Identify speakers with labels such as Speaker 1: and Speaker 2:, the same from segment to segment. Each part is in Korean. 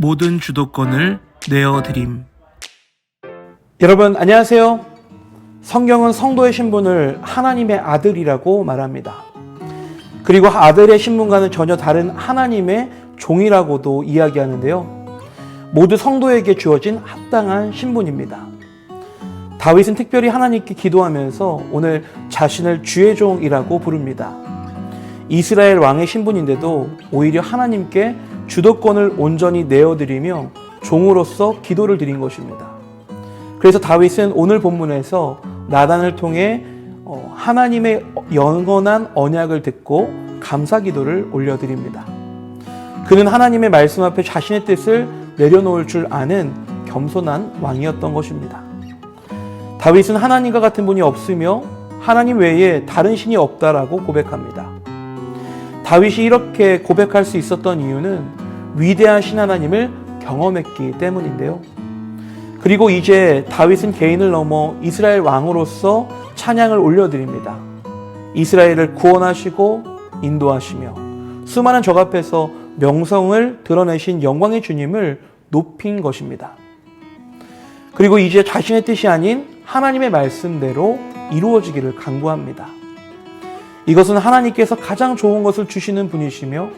Speaker 1: 모든 주도권을 내어드림.
Speaker 2: 여러분 안녕하세요. 성경은 성도의 신분을 하나님의 아들이라고 말합니다. 그리고 아들의 신분과는 전혀 다른 하나님의 종이라고도 이야기하는데요. 모두 성도에게 주어진 합당한 신분입니다. 다윗은 특별히 하나님께 기도하면서 오늘 자신을 주의 종이라고 부릅니다. 이스라엘 왕의 신분인데도 오히려 하나님께 주도권을 온전히 내어드리며 종으로서 기도를 드린 것입니다. 그래서 다윗은 오늘 본문에서 나단을 통해 어, 하나님의 영원한 언약을 듣고 감사 기도를 올려드립니다. 그는 하나님의 말씀 앞에 자신의 뜻을 내려놓을 줄 아는 겸손한 왕이었던 것입니다. 다윗은 하나님과 같은 분이 없으며 하나님 외에 다른 신이 없다라고 고백합니다. 다윗이 이렇게 고백할 수 있었던 이유는 위대한 신 하나님을 경험했기 때문인데요. 그리고 이제 다윗은 개인을 넘어 이스라엘 왕으로서 찬양을 올려드립니다. 이스라엘을 구원하시고 인도하시며 수많은 적 앞에서 명성을 드러내신 영광의 주님을 높인 것입니다. 그리고 이제 자신의 뜻이 아닌 하나님의 말씀대로 이루어지기를 간구합니다. 이것은 하나님께서 가장 좋은 것을 주시는 분이시며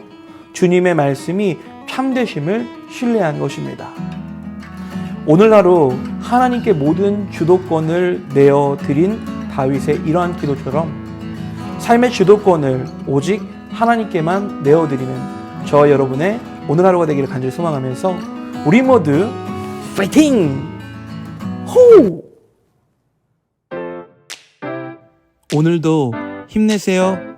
Speaker 2: 주님의 말씀이 참되심을 신뢰한 것입니다. 오늘 하루 하나님께 모든 주도권을 내어 드린 다윗의 이러한 기도처럼 삶의 주도권을 오직 하나님께만 내어 드리는 저와 여러분의 오늘 하루가 되기를 간절히 소망하면서 우리 모두 파이팅! 호!
Speaker 1: 오늘도 힘내세요.